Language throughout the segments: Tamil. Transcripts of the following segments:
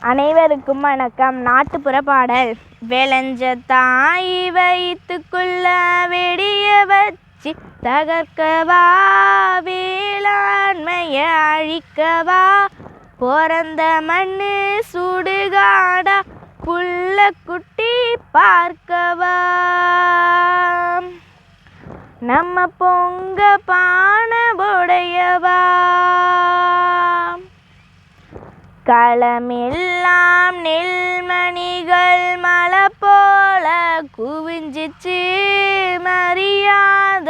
அனைவருக்கும் வணக்கம். நாட்டுப்புற பாடல். விளைஞ்ச தாய் வயிற்றுக்குள்ள வெடிய வச்சு தகர்க்கவா வேளாண்மைய அழிக்கவா பிறந்த மண்ணு சுடுகாடா புள்ள குட்டி பார்க்கவா. நம்ம பொங்க பான உடையவா களமெல்லாம் நெல்மணிகள் மலை போல குவிஞ்சிச்சு மரியாத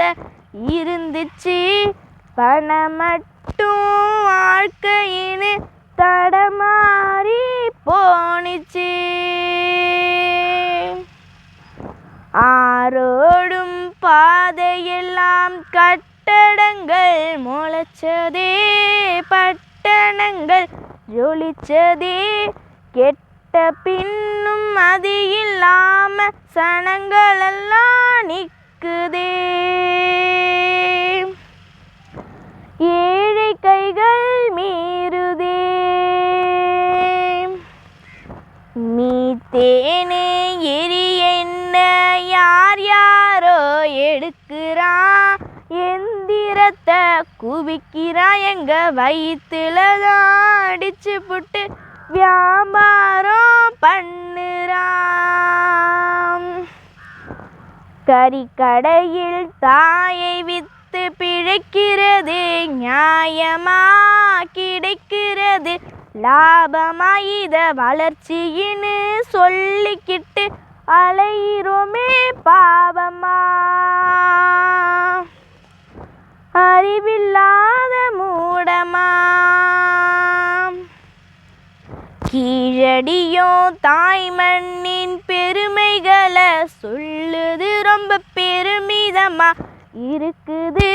இருந்துச்சு. பணம் மட்டும் வாழ்க்கையின்னு தடமாறி போனிச்சு ஆரோடும் பாதையெல்லாம் கட்டடங்கள் முளைச்சதே பட்டணங்கள் ஜொலிச்சதே. கெட்ட பின்னும் அது இல்லாம சனங்களெல்லாம் நிற்குதே ஏழை கைகள் மீறுதே. மீத்தேனே எரி என்ன? யார் யாரோ எடுக்கிறான் எந்திரத்தை குவிக்கிறான் எங்க வயிற்றுலதான் அடிச்சு புட்டு வியாபாரம் பண்ணுறான் கறிக்கடையில் தாயை வித்து பிழைக்கிறது நியாயமா கிடைக்கிறது லாபமா இத வளர்ச்சின்னு சொல்லிக்கிட்டு அலையிறோமே பாவமா. அறிவில்லா கீழடியோ தாய் மண்ணின் பெருமைகளை சொல்லுது ரொம்ப பெருமிதமா. இருக்குது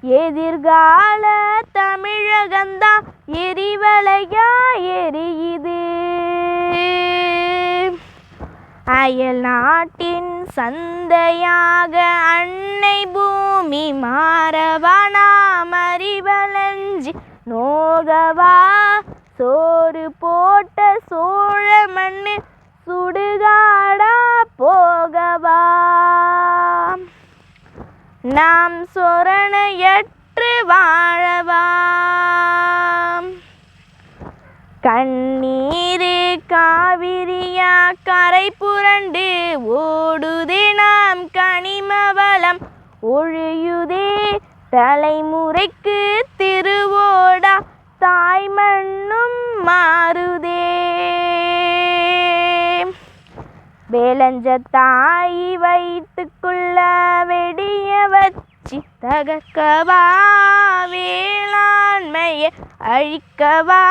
எதிர்கால தமிழகந்தான் எரிவலையா எரியுது. அயல் நாட்டின் சந்தையாக அன்னை பூமி மாறவா நாம் அறிவலஞ்சி நோகவா சோறு சோழ மண்ணு சுடுகாடா போகவா? நாம் சொரணையற்று வாழவா? கண்ணீரு காவிரியா கரை புரண்டு ஓடுதே நாம் கனிமவளம். ஒழியுதே தலைமுறைக்கு திருவோடா தாய் மண்ணும் மாறு. வேலஞ்ச தாய் வயிற்றுக்குள்ள வெடிய வச்சு தகக்கவா வேளாண்மையை அழிக்கவா?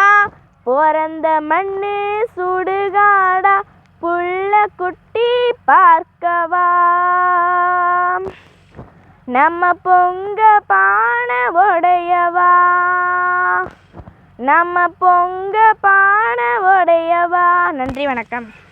பிறந்த மண்ணு சுடுகாடா? புள்ள குட்டி பார்க்கவா? நம்ம பொங்க பானை உடையவா? நம்ம பொங்க பானை உடையவா? நன்றி வணக்கம்.